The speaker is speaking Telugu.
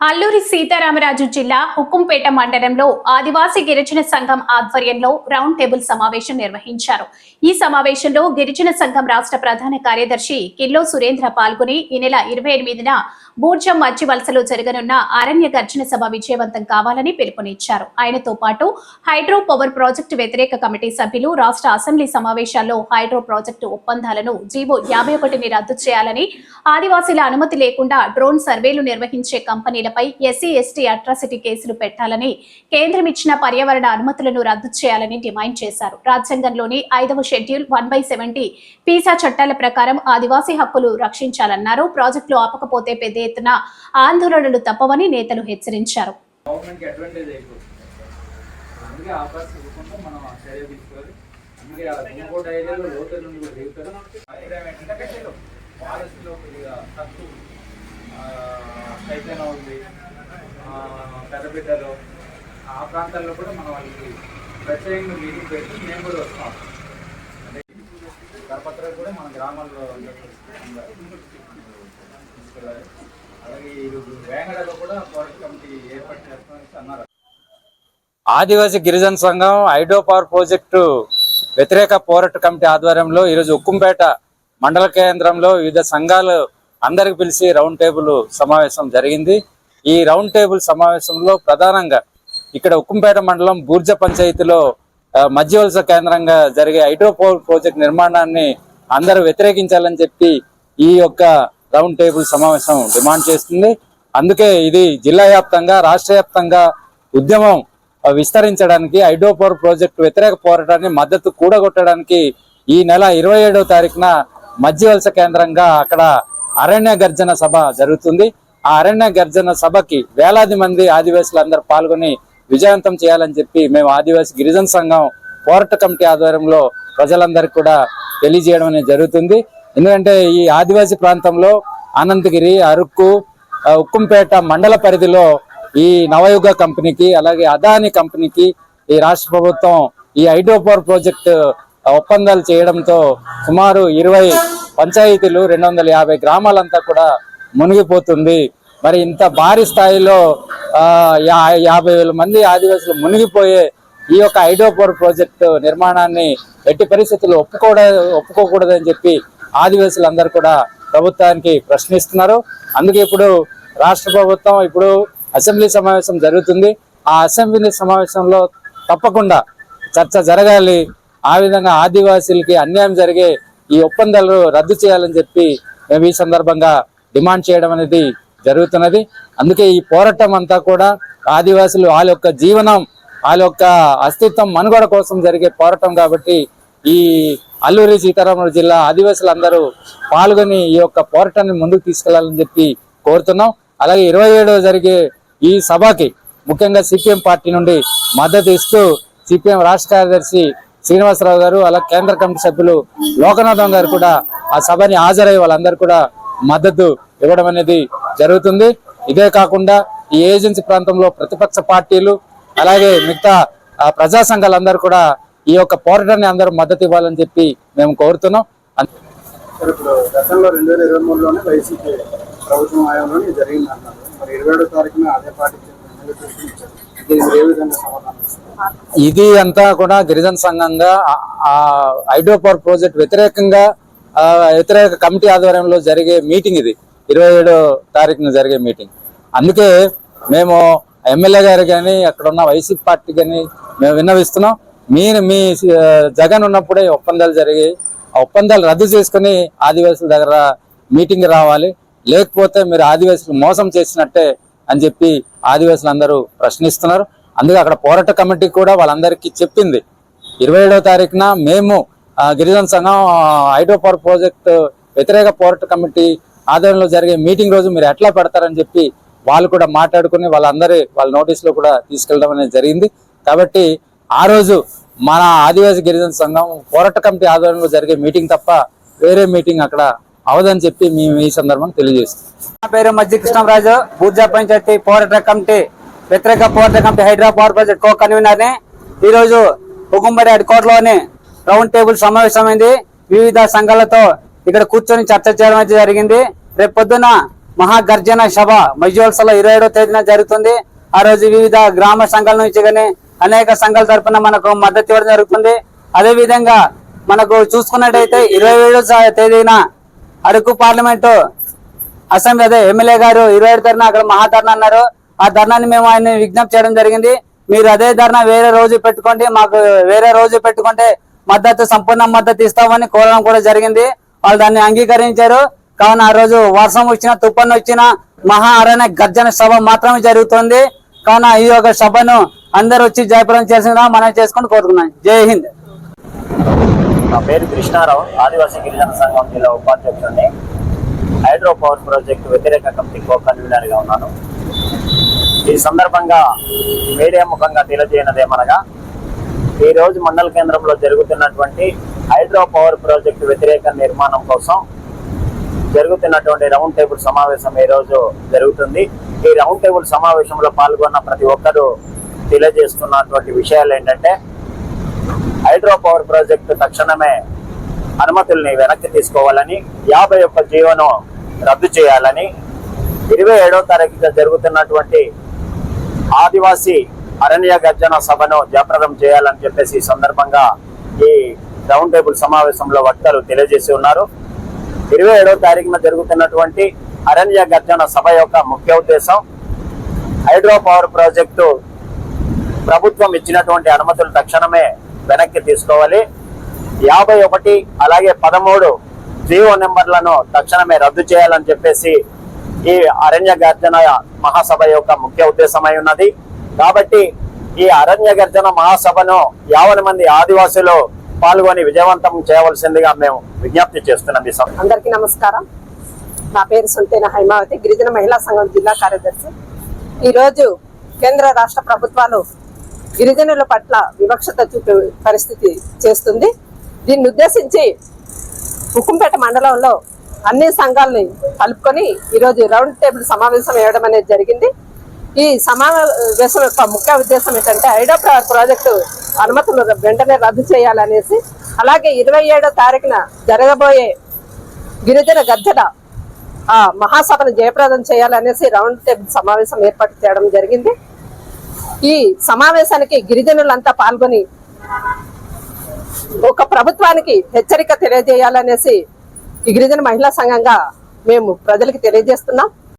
అల్లూరి సీతారామరాజు జిల్లా హుకుంపేట మండలంలో ఆదివాసీ గిరిజన సంఘం ఆధ్వర్యంలో రౌండ్ టేబుల్ సమావేశం నిర్వహించారు. ఈ సమావేశంలో గిరిజన సంఘం రాష్ట్ర ప్రధాన కార్యదర్శి కిల్లో సురేంద్ర పాల్గొని ఈ నెల ఇరవై ఎనిమిదిన బూర్జం మధ్య వలసలో జరగనున్న అరణ్య గర్జన సభ విజయవంతం కావాలని పిలుపునిచ్చారు. ఆయనతో పాటు హైడ్రో పవర్ ప్రాజెక్టు వ్యతిరేక కమిటీ సభ్యులు రాష్ట్ర అసెంబ్లీ సమావేశాల్లో హైడ్రో ప్రాజెక్టు ఒప్పందాలను జీవో యాభై ఒకటిని రద్దు చేయాలని ఆదివాసీల అనుమతి లేకుండా డ్రోన్ సర్వేలు నిర్వహించే కంపెనీలపై ఎస్సీ ఎస్టీ అట్రాసిటీ కేసులు పెట్టాలని కేంద్రం ఇచ్చిన పర్యావరణ అనుమతులను రద్దు చేయాలని డిమాండ్ చేశారు. రాజ్యాంగంలోని ఐదవ schedule one by seventy PESA చట్టాల ప్రకారం ఆదివాసీ హక్కులు రక్షించాలన్నారు. ప్రాజెక్టులు ఆపకపోతే పెద్ద ఎత్తున ఆందోళనలు తప్పవని నేతలు హెచ్చరించారు. గవర్నమెంట్కి కొద్దిగా తక్కువ కైతేనా ఉంది. ఆ, పెద్దబిడ్డలో ఆ ప్రాంతాల్లో కూడా మనం వాళ్ళకి ప్రత్యేకంగా మీటింగ్ పెట్టి మేము కూడా వస్తాం. అంటే కరపత్ర కూడా మన గ్రామాల్లో తీసుకెళ్ళాలి. అలాగే ఈరోజు వేంగడలో కూడా ఫారెస్ట్ కమిటీ ఏర్పాటు చేస్తామని అన్నారు. ఆదివాసీ గిరిజన సంఘం హైడ్రో పవర్ ప్రాజెక్టు వ్యతిరేక పోరాట కమిటీ ఆధ్వర్యంలో ఈరోజు ఉక్కుంపేట మండల కేంద్రంలో వివిధ సంఘాలు అందరికి పిలిచి రౌండ్ టేబుల్ సమావేశం జరిగింది. ఈ రౌండ్ టేబుల్ సమావేశంలో ప్రధానంగా ఇక్కడ ఉక్కుంపేట మండలం బూర్జ పంచాయతీలో మధ్యవలస కేంద్రంగా జరిగే హైడ్రో పవర్ ప్రాజెక్ట్ నిర్మాణాన్ని అందరూ వ్యతిరేకించాలని చెప్పి ఈ యొక్క రౌండ్ టేబుల్ సమావేశం డిమాండ్ చేస్తుంది. అందుకే ఇది జిల్లా వ్యాప్తంగా రాష్ట్ర వ్యాప్తంగా ఉద్యమం విస్తరించడానికి ఐడోపవర్ ప్రాజెక్టు వ్యతిరేక పోరాటాన్ని మద్దతు కూడగొట్టడానికి ఈ నెల ఇరవై ఏడవ తారీఖున మధ్యవలస కేంద్రంగా అక్కడ అరణ్య గర్జన సభ జరుగుతుంది. ఆ అరణ్య గర్జన సభకి వేలాది మంది ఆదివాసులు అందరూ పాల్గొని విజయవంతం చేయాలని చెప్పి మేము ఆదివాసి గిరిజన సంఘం పోరాట కమిటీ ఆధ్వర్యంలో ప్రజలందరికీ కూడా తెలియజేయడం అనేది జరుగుతుంది. ఎందుకంటే ఈ ఆదివాసీ ప్రాంతంలో అనంతగిరి అరకు ఉక్కుంపేట మండల పరిధిలో ఈ నవయుగ కంపెనీకి అలాగే అదాని కంపెనీకి ఈ రాష్ట్ర ప్రభుత్వం ఈ హైడ్రోపవర్ ప్రాజెక్టు ఒప్పందాలు చేయడంతో సుమారు ఇరవై పంచాయతీలు రెండు వందల యాభై గ్రామాలంతా కూడా మునిగిపోతుంది. మరి ఇంత భారీ స్థాయిలో యాభై వేల మంది ఆదివాసులు మునిగిపోయే ఈ యొక్క హైడ్రోపవర్ ప్రాజెక్టు నిర్మాణాన్ని ఎట్టి పరిస్థితుల్లో ఒప్పుకోడ ఒప్పుకోకూడదని చెప్పి ఆదివాసులందరూ కూడా ప్రభుత్వానికి ప్రశ్నిస్తున్నారు. అందుకే ఇప్పుడు రాష్ట్ర ప్రభుత్వం ఇప్పుడు అసెంబ్లీ సమావేశం జరుగుతుంది. ఆ అసెంబ్లీ సమావేశంలో తప్పకుండా చర్చ జరగాలి. ఆ విధంగా ఆదివాసీలకి అన్యాయం జరిగే ఈ ఒప్పందాలు రద్దు చేయాలని చెప్పి మేము ఈ సందర్భంగా డిమాండ్ చేయడం అనేది జరుగుతున్నది. అందుకే ఈ పోరాటం అంతా కూడా ఆదివాసులు వాళ్ళ యొక్క జీవనం వాళ్ళ యొక్క అస్తిత్వం మనుగడ కోసం జరిగే పోరాటం కాబట్టి ఈ అల్లూరి సీతారామరావు జిల్లా ఆదివాసులందరూ పాల్గొని ఈ యొక్క పోరాటాన్ని ముందుకు తీసుకెళ్ళాలని చెప్పి కోరుతున్నాం. అలాగే ఇరవై జరిగే ఈ సభకి ముఖ్యంగా సిపిఎం పార్టీ నుండి మద్దతు ఇస్తూ సిపిఎం రాష్ట్ర కార్యదర్శి శ్రీనివాసరావు గారు అలాగే కేంద్ర కమిటీ సభ్యులు లోకనాథం గారు కూడా ఆ సభని హాజరై వాళ్ళందరూ కూడా మద్దతు ఇవ్వడం అనేది జరుగుతుంది. ఇదే కాకుండా ఈ ఏజెన్సీ ప్రాంతంలో ప్రతిపక్ష పార్టీలు అలాగే మిగతా ప్రజా సంఘాలందరూ కూడా ఈ యొక్క పోరాటాన్ని అందరూ మద్దతు ఇవ్వాలని చెప్పి మేము కోరుతున్నాం. గతంలో రెండు వేల ఇరవై మూడులోనే వైసీపీ ప్రభుత్వం హయాంలో జరిగింది అన్నారు మరి ఇరవై ఏడో తారీఖున అదే పార్టీ ఇది అంతా కూడా గిరిజన సంఘంగా హైడ్రో పవర్ ప్రాజెక్ట్ వ్యతిరేకంగా వ్యతిరేక కమిటీ ఆధ్వర్యంలో జరిగే మీటింగ్ ఇది. ఇరవై ఏడో తారీఖున జరిగే మీటింగ్. అందుకే మేము ఎమ్మెల్యే గారు కానీ అక్కడ ఉన్న వైసీపీ పార్టీ కానీ మేము విన్నవిస్తున్నాం. మీరు మీ జగన్ ఉన్నప్పుడే ఒప్పందాలు జరిగి ఆ ఒప్పందాలు రద్దు చేసుకుని ఆదివాసుల దగ్గర మీటింగ్ రావాలి. లేకపోతే మీరు ఆదివాసులు మోసం చేసినట్టే అని చెప్పి ఆదివాసులు అందరూ ప్రశ్నిస్తున్నారు. అందుకే అక్కడ పోరాట కమిటీ కూడా వాళ్ళందరికీ చెప్పింది. ఇరవై ఏడవ తారీఖున మేము గిరిజన సంఘం హైడ్రో పవర్ ప్రాజెక్ట్ వ్యతిరేక పోరాట కమిటీ ఆధ్వర్యంలో జరిగే మీటింగ్ రోజు మీరు ఎట్లా పెడతారని చెప్పి వాళ్ళు కూడా మాట్లాడుకుని వాళ్ళందరి వాళ్ళ నోటీసులో కూడా తీసుకెళ్ళడం అనేది జరిగింది. కాబట్టి ఆ రోజు మన ఆదివాసీ గిరిజన సంఘం పోరాట కమిటీ ఆధ్వర్యంలో జరిగే మీటింగ్ తప్ప వేరే మీటింగ్ అక్కడ అవదని చెప్పి మేము ఈ సందర్భంగా తెలియజేస్తాం నా పేరు మజ్జి కృష్ణరాజు బూర్జా పంచాయతీ పోరాట కమిటీ వ్యతిరేక పోరాట కమిటీ హైదరాబాద్ ప్రాజెక్ట్ కో కన్వీనర్ని ఈ రోజు హెడ్ కోర్టులోని రౌండ్ టేబుల్ సమావేశమైంది. వివిధ సంఘాలతో ఇక్కడ కూర్చొని చర్చ చేయడం అయితే జరిగింది. రేపు పొద్దున మహాగర్జన సభ మజ్జోల్స్ ఇరవై ఏడో తేదీన జరుగుతుంది. ఆ రోజు వివిధ గ్రామ సంఘాల నుంచి కానీ అనేక సంఘాల తరఫున మనకు మద్దతు ఇవ్వడం జరుగుతుంది. అదేవిధంగా మనకు చూసుకున్నట్టయితే ఇరవై ఏడో తేదీన అరకు పార్లమెంటు అసెంబ్లీ అదే ఎమ్మెల్యే గారు ఇరవై ఏడు ధర్నా అక్కడ మహాధర్నా అన్నారు. ఆ ధర్నాన్ని మేము ఆయన విజ్ఞప్తి చేయడం జరిగింది. మీరు అదే ధర్నా వేరే రోజు పెట్టుకోండి. మాకు వేరే రోజు పెట్టుకుంటే మద్దతు సంపూర్ణ మద్దతు ఇస్తామని కోరడం కూడా జరిగింది. వాళ్ళు దాన్ని అంగీకరించారు. కావున ఆ రోజు వర్షం వచ్చిన తుఫాను వచ్చిన మహా అరణ్య గర్జన సభ మాత్రమే జరుగుతుంది. కావున ఈ యొక్క సభను అందరూ వచ్చి జయప్రదం చేసిన మనం చేసుకొని కోరుకున్నాం జై హింద్. నా పేరు కృష్ణారావు ఆదివాసీ గిరిజన సంఘం జిల్లా ఉపాధ్యక్షుడిని. హైడ్రో పవర్ ప్రాజెక్టు వ్యతిరేక కమిటీ కో కన్వీనర్గా ఉన్నాను. ఈ సందర్భంగా మీడియా ముఖంగా తెలియజేయనదేమనగా ఈరోజు మండల కేంద్రంలో జరుగుతున్నటువంటి హైడ్రో పవర్ ప్రాజెక్టు వ్యతిరేక నిర్మాణం కోసం జరుగుతున్నటువంటి రౌండ్ టేబుల్ సమావేశం ఈ రోజు జరుగుతుంది. ఈ రౌండ్ టేబుల్ సమావేశంలో పాల్గొన్న ప్రతి ఒక్కరూ తెలియజేస్తున్నటువంటి విషయాలు ఏంటంటే హైడ్రో పవర్ ప్రాజెక్టు తక్షణమే అనుమతుల్ని వెనక్కి తీసుకోవాలని యాభై ఒక్క జీవోను రద్దు చేయాలని ఇరవై ఏడవ తారీఖుగా జరుగుతున్నటువంటి ఆదివాసీ అరణ్య గర్జన సభను జయప్రదం చేయాలని చెప్పేసి ఈ సందర్భంగా ఈ రౌండ్ టేబుల్ సమావేశంలో వక్తలు తెలియజేసి ఉన్నారు. ఇరవై ఏడో తారీఖున జరుగుతున్నటువంటి అరణ్య గర్జన సభ యొక్క ముఖ్య ఉద్దేశం హైడ్రో పవర్ ప్రాజెక్టు ప్రభుత్వం ఇచ్చినటువంటి అనుమతులు తక్షణమే వెనక్కి తీసుకోవాలి. యాభై ఒకటి అలాగే పదమూడు జీవో నెంబర్లను తక్షణమే రద్దు చేయాలని చెప్పేసి ఈ అరణ్య గర్జన మహాసభ యొక్క ముఖ్య ఉద్దేశమై ఉన్నది. కాబట్టి ఈ అరణ్య గర్జన మహాసభను యావన మంది ఆదివాసులు పాల్గొని విజయవంతం చేయవలసిందిగా మేము విజ్ఞప్తి చేస్తున్నాం ఈ సభ. అందరికీ నమస్కారం. నా పేరు సుంతేన హైమావతి గిరిజన మహిళా సంఘం జిల్లా కార్యదర్శి. ఈరోజు కేంద్ర రాష్ట్ర ప్రభుత్వాలు గిరిజనుల పట్ల వివక్షత చూపే పరిస్థితి చేస్తుంది. దీన్ని ఉద్దేశించి ఉక్కుంపేట మండలంలో అన్ని సంఘాలని కలుపుకొని ఈరోజు రౌండ్ టేబుల్ సమావేశం వేయడం అనేది జరిగింది. ఈ సమావేశం యొక్క ముఖ్య ఉద్దేశం ఏంటంటే ఐడో ప్రాజెక్టు అనుమతులు వెంటనే రద్దు చేయాలనేసి అలాగే ఇరవై ఏడో తారీఖున జరగబోయే గిరిజన గద్దెల మహాసభను జయప్రదం చేయాలనేసి రౌండ్ టేబుల్ సమావేశం ఏర్పాటు చేయడం జరిగింది. ఈ సమావేశానికి గిరిజనులంతా పాల్గొని ఒక ప్రభుత్వానికి హెచ్చరిక తెలియజేయాలనేసి ఈ గిరిజన మహిళా సంఘంగా మేము ప్రజలకు తెలియజేస్తున్నాం.